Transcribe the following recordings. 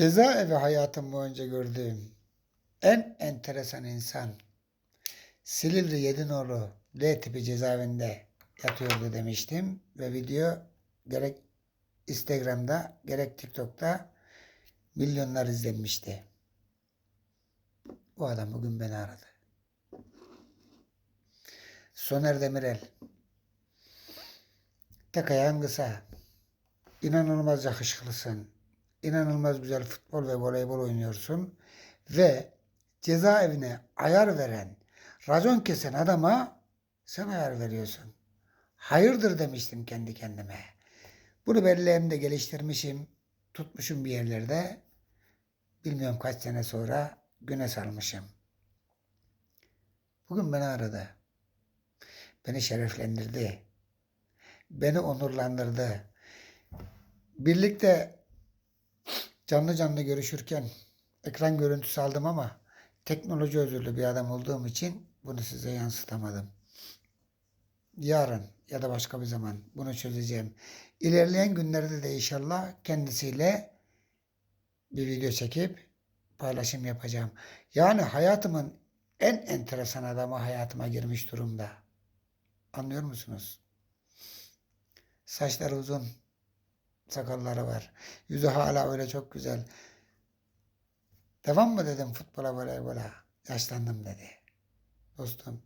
Cezaevi hayatım boyunca gördüğüm en enteresan insan Silivri Yedinoğlu D tipi cezaevinde yatıyordu demiştim ve video gerek Instagram'da gerek TikTok'ta milyonlar izlenmişti. Bu adam bugün beni aradı. Soner Demirel. Tek ayağın kısa. İnanılmaz yakışıklısın. İnanılmaz güzel futbol ve voleybol oynuyorsun. Ve cezaevine ayar veren, racon kesen adama sen ayar veriyorsun. Hayırdır demiştim kendi kendime. Bunu belleğimde geliştirmişim, tutmuşum bir yerlerde. Bilmiyorum kaç sene sonra güne salmışım. Bugün beni aradı. Beni şereflendirdi. Beni onurlandırdı. Birlikte canlı canlı görüşürken ekran görüntüsü aldım ama teknoloji özürlü bir adam olduğum için bunu size yansıtamadım. Yarın ya da başka bir zaman bunu çözeceğim. İlerleyen günlerde de inşallah kendisiyle bir video çekip paylaşım yapacağım. Yani hayatımın en enteresan adamı hayatıma girmiş durumda. Anlıyor musunuz? Saçları uzun, sakalları var. Yüzü hala öyle çok güzel. Devam mı dedim futbola voleybola? Yaşlandım dedi. Dostum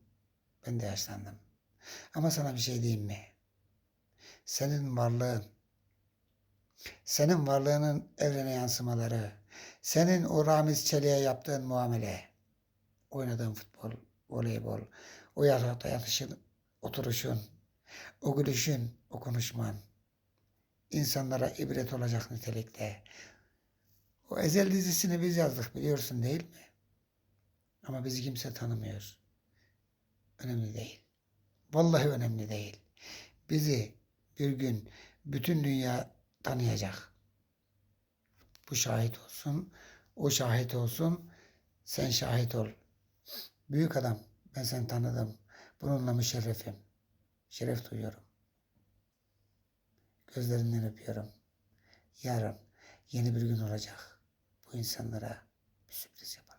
ben de yaşlandım. Ama sana bir şey diyeyim mi? Senin varlığın, senin varlığının evrene yansımaları, senin o Ramiz Çelik'e yaptığın muamele, oynadığın futbol, voleybol, o yatakta yatışın, oturuşun, o gülüşün, o konuşman, insanlara ibret olacak nitelikte. O Ezel dizisini biz yazdık biliyorsun değil mi? Ama bizi kimse tanımıyor. Önemli değil. Vallahi önemli değil. Bizi bir gün bütün dünya tanıyacak. Bu şahit olsun, o şahit olsun, sen şahit ol. Büyük adam, ben seni tanıdım. Bununla müşerrefim. Şeref duyuyorum. Gözlerinden öpüyorum. Yarın yeni bir gün olacak. Bu insanlara bir sürpriz yapar.